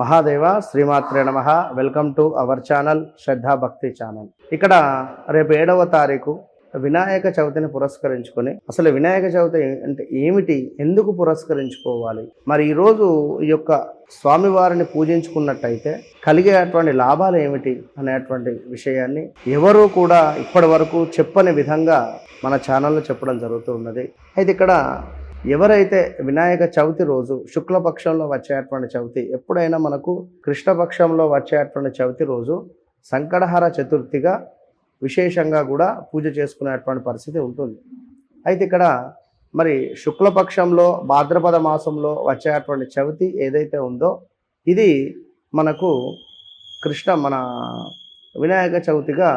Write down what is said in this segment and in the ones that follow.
మహాదేవ శ్రీమాత్రే నమ. Welcome to our channel Shraddha Bhakti channel ఇక్కడ రేపు ఏడవ తారీఖు వినాయక చవితిని పురస్కరించుకొని అసలు వినాయక చవితి అంటే ఏమిటి? ఎందుకు పురస్కరించుకోవాలి? మరి ఈరోజు ఈ యొక్క స్వామివారిని పూజించుకున్నట్టయితే కలిగేటువంటి లాభాలు ఏమిటి అనేటువంటి విషయాన్ని ఎవరూ కూడా ఇప్పటి వరకు చెప్పని విధంగా మన ఛానల్లో చెప్పడం జరుగుతూ ఉన్నది. అయితే ఇక్కడ ఎవరైతే వినాయక చవితి రోజు శుక్లపక్షంలో వచ్చేటువంటి చవితి ఎప్పుడైనా మనకు కృష్ణపక్షంలో వచ్చేటువంటి చవితి రోజు సంకటహర చతుర్థిగా విశేషంగా కూడా పూజ చేసుకునేటువంటి పరిస్థితి ఉంటుంది. అయితే ఇక్కడ మరి శుక్లపక్షంలో భాద్రపద మాసంలో వచ్చేటువంటి చవితి ఏదైతే ఉందో ఇది మనకు కృష్ణ మన వినాయక చవితిగా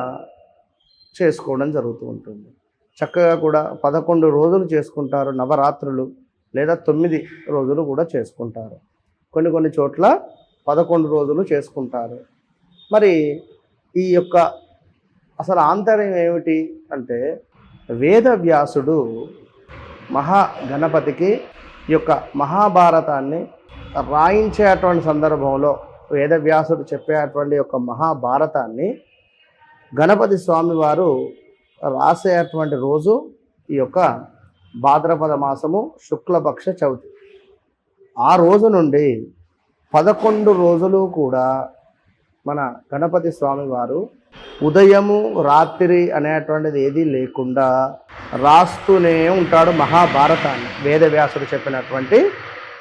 చేసుకోవడం జరుగుతూ ఉంటుంది. చక్కగా కూడా పదకొండు రోజులు చేసుకుంటారు నవరాత్రులు లేదా తొమ్మిది రోజులు కూడా చేసుకుంటారు. కొన్ని కొన్ని చోట్ల పదకొండు రోజులు చేసుకుంటారు. మరి ఈ యొక్క అసలు ఆంతర్యం ఏమిటి అంటే వేదవ్యాసుడు మహా గణపతికి ఈ యొక్క మహాభారతాన్ని రాయించేటువంటి సందర్భంలో వేదవ్యాసుడు చెప్పేటువంటి యొక్క మహాభారతాన్ని గణపతి స్వామి వారు రాసేటువంటి రోజు ఈ యొక్క భాద్రపద మాసము శుక్లపక్ష చవితి. ఆ రోజు నుండి పదకొండు రోజులు కూడా మన గణపతి స్వామి వారు ఉదయము రాత్రి అనేటువంటిది ఏదీ లేకుండా రాస్తూనే ఉంటాడు మహాభారతాన్ని వేదవ్యాసుడు చెప్పినటువంటి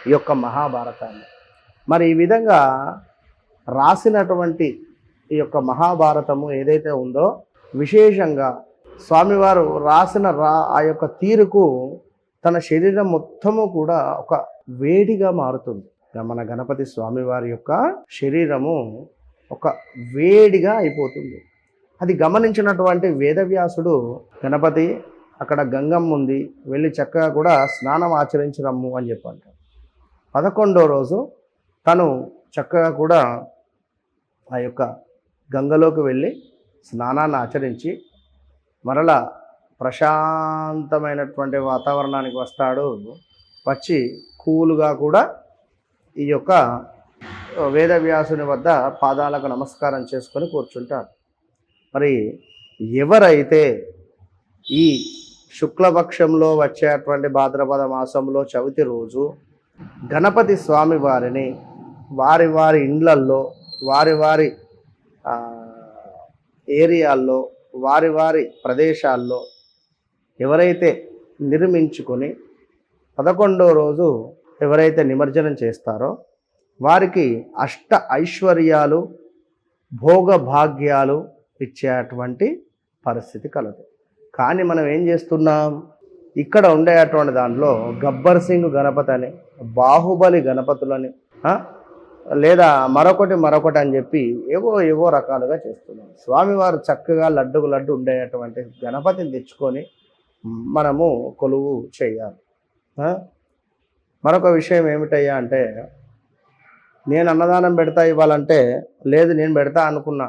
ఈ యొక్క మహాభారతాన్ని. మరి ఈ విధంగా రాసినటువంటి ఈ యొక్క మహాభారతము ఏదైతే ఉందో విశేషంగా స్వామివారు రాసిన రా ఆ యొక్క తీరుకు తన శరీరం మొత్తము కూడా ఒక వేడిగా మారుతుంది. మన గణపతి స్వామివారి యొక్క శరీరము ఒక వేడిగా అయిపోతుంది. అది గమనించినటువంటి వేదవ్యాసుడు గణపతి అక్కడ గంగమ్మ ఉంది వెళ్ళి చక్కగా కూడా స్నానం ఆచరించి రమ్ము అని చెప్పంటాడు పదకొండో రోజు తను చక్కగా కూడా ఆ యొక్క గంగలోకి వెళ్ళి స్నానాన్ని ఆచరించి మరలా ప్రశాంతమైనటువంటి వాతావరణానికి వస్తాడు. వచ్చి కూలుగా కూడా ఈ యొక్క వేదవ్యాసుని వద్ద పాదాలకు నమస్కారం చేసుకొని కూర్చుంటాడు. మరి ఎవరైతే ఈ శుక్లపక్షంలో వచ్చేటువంటి భాద్రపద మాసంలో చవితి రోజు గణపతి స్వామి వారిని వారి వారి ఇండ్లల్లో వారి వారి ఏరియాల్లో వారి వారి ప్రదేశాల్లో ఎవరైతే నిర్మించుకొని పదకొండో రోజు ఎవరైతే నిమజ్జనం చేస్తారో వారికి అష్ట ఐశ్వర్యాలు భోగభాగ్యాలు ఇచ్చేటువంటి పరిస్థితి కలదు. కానీ మనం ఏం చేస్తున్నాం? ఇక్కడ ఉండేటువంటి దాంట్లో గబ్బర్ సింగ్ గణపతి అని బాహుబలి గణపతులని లేదా మరొకటి మరొకటి అని చెప్పి ఏవో ఏవో రకాలుగా చేస్తున్నాం స్వామివారు చక్కగా లడ్డుకు లడ్డు ఉండేటువంటి గణపతిని తెచ్చుకొని మనము కొలువు చేయాలి. మరొక విషయం ఏమిటయ్యా అంటే నేను అన్నదానం పెడతా ఇవ్వాలంటే లేదు నేను పెడతా అనుకున్నా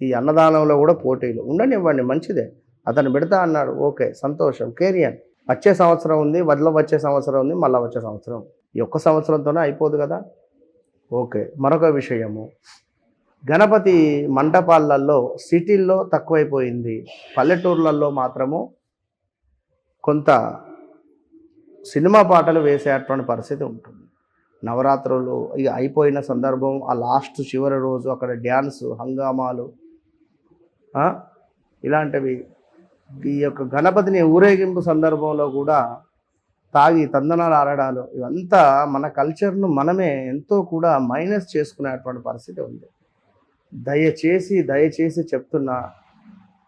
ఈ అన్నదానంలో కూడా పోటీలు. ఉండనివ్వండి మంచిదే. అతను పెడతా అన్నాడు ఓకే సంతోషం. కేరియన్ వచ్చే సంవత్సరం ఉంది వదిలో వచ్చే సంవత్సరం ఉంది మళ్ళీ వచ్చే సంవత్సరం ఈ ఒక్క సంవత్సరంతోనే అయిపోదు కదా. ఓకే మరొక విషయము. గణపతి మండపాలలో సిటీల్లో తక్కువైపోయింది. పల్లెటూర్లలో మాత్రము కొంత సినిమా పాటలు వేసేటువంటి పరిస్థితి ఉంటుంది. నవరాత్రులు ఇక అయిపోయిన సందర్భం ఆ లాస్ట్ చివరి రోజు అక్కడ డ్యాన్స్ హంగామాలు ఇలాంటివి. ఈ యొక్క గణపతిని ఊరేగింపు సందర్భంలో కూడా తాగి తందనాలు ఆడడాలు ఇవంతా మన కల్చర్ను మనమే ఎంతో కూడా మైనస్ చేసుకునేటువంటి పరిస్థితి ఉంది. దయచేసి దయచేసి చెప్తున్నా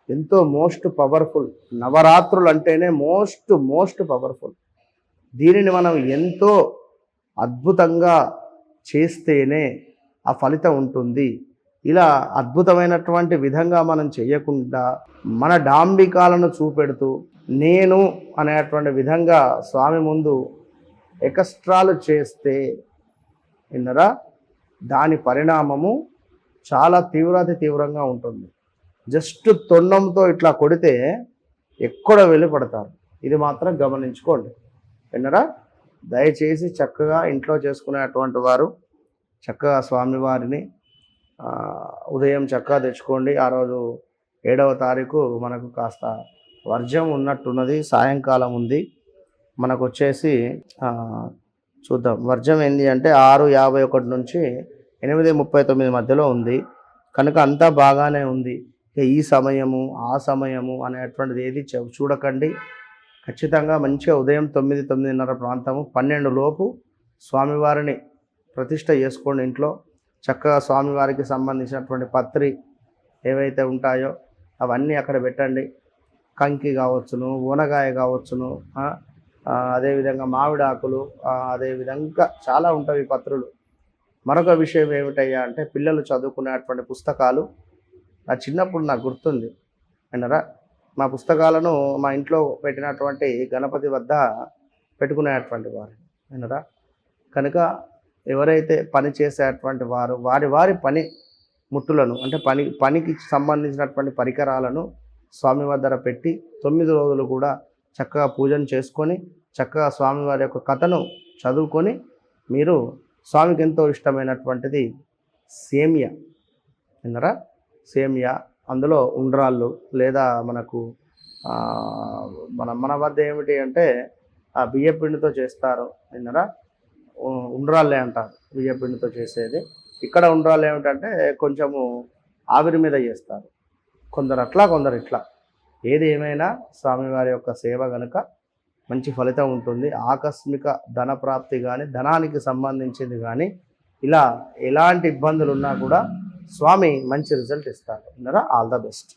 ఎంతో మోస్ట్ పవర్ఫుల్ నవరాత్రులు అంటేనే మోస్ట్ మోస్ట్ పవర్ఫుల్. దీనిని మనం ఎంతో అద్భుతంగా చేస్తేనే ఆ ఫలితం ఉంటుంది. ఇలా అద్భుతమైనటువంటి విధంగా మనం చేయకుండా మన డాంబికాలను చూపెడుతూ నేను అనేటువంటి విధంగా స్వామి ముందు ఎకస్ట్రాలు చేస్తే విన్నరా? దాని పరిణామము చాలా తీవ్రాతి తీవ్రంగా ఉంటుంది. జస్ట్ తొండంతో ఇట్లా కొడితే ఎక్కడ వెళ్ళి పడతారు ఇది మాత్రం గమనించుకోండి. విన్నరా? దయచేసి చక్కగా ఇంట్లో చేసుకునేటువంటి వారు చక్కగా స్వామివారిని ఉదయం చక్కగా తెచ్చుకోండి. ఆ రోజు ఏడవ తారీఖు మనకు కాస్త వర్జం ఉన్నట్టున్నది సాయంకాలం ఉంది. మనకు వచ్చేసి చూద్దాం. వర్జం ఏంది అంటే ఆరు యాభై ఒకటి నుంచి ఎనిమిది ముప్పై తొమ్మిది మధ్యలో ఉంది. కనుక అంతా బాగానే ఉంది. ఈ సమయము ఆ సమయము అనేటువంటిది ఏది చూడకండి. ఖచ్చితంగా మంచిగా ఉదయం తొమ్మిది తొమ్మిదిన్నర ప్రాంతము పన్నెండు లోపు స్వామివారిని ప్రతిష్ట చేసుకోండి ఇంట్లో. చక్కగా స్వామివారికి సంబంధించినటువంటి పత్రి ఏవైతే ఉంటాయో అవన్నీ అక్కడ పెట్టండి. కంకి కావచ్చును ఊనగాయ కావచ్చును అదేవిధంగా మామిడి ఆకులు అదేవిధంగా చాలా ఉంటాయి పత్రులు. మరొక విషయం ఏమిటయ్యా అంటే పిల్లలు చదువుకునేటువంటి పుస్తకాలు నా చిన్నప్పుడు నాకు గుర్తుంది. విన్నరా? మా పుస్తకాలను మా ఇంట్లో పెట్టినటువంటి గణపతి వద్ద పెట్టుకునేటువంటి వారు. విన్నరా? కనుక ఎవరైతే పని చేసేటువంటి వారు వారి వారి పని ముట్టులను అంటే పని పనికి సంబంధించినటువంటి పరికరాలను స్వామి వద్దర పెట్టి తొమ్మిది రోజులు కూడా చక్కగా పూజను చేసుకొని చక్కగా స్వామివారి యొక్క కథను చదువుకొని మీరు స్వామికి ఎంతో ఇష్టమైనటువంటిది సేమియా. విన్నరా? సేమియా. అందులో ఉండ్రాళ్ళు లేదా మనకు మన మన వద్ద ఏమిటి అంటే ఆ బియ్యపిండితో చేస్తారు. విన్నరా? ఉండ్రాళ్ళే అంటారు బియ్యపిండితో చేసేది. ఇక్కడ ఉండ్రాళ్ళు ఏమిటంటే కొంచెము ఆవిరి మీద చేస్తారు. కొందరు అట్లా కొందరు ఇట్లా ఏది ఏమైనా స్వామివారి యొక్క సేవ గనుక మంచి ఫలితం ఉంటుంది. ఆకస్మిక ధన ప్రాప్తి కానీ ధనానికి సంబంధించింది కానీ ఇలా ఎలాంటి ఇబ్బందులు ఉన్నా కూడా స్వామి మంచి రిజల్ట్ ఇస్తారు. విన్నరా? All the best.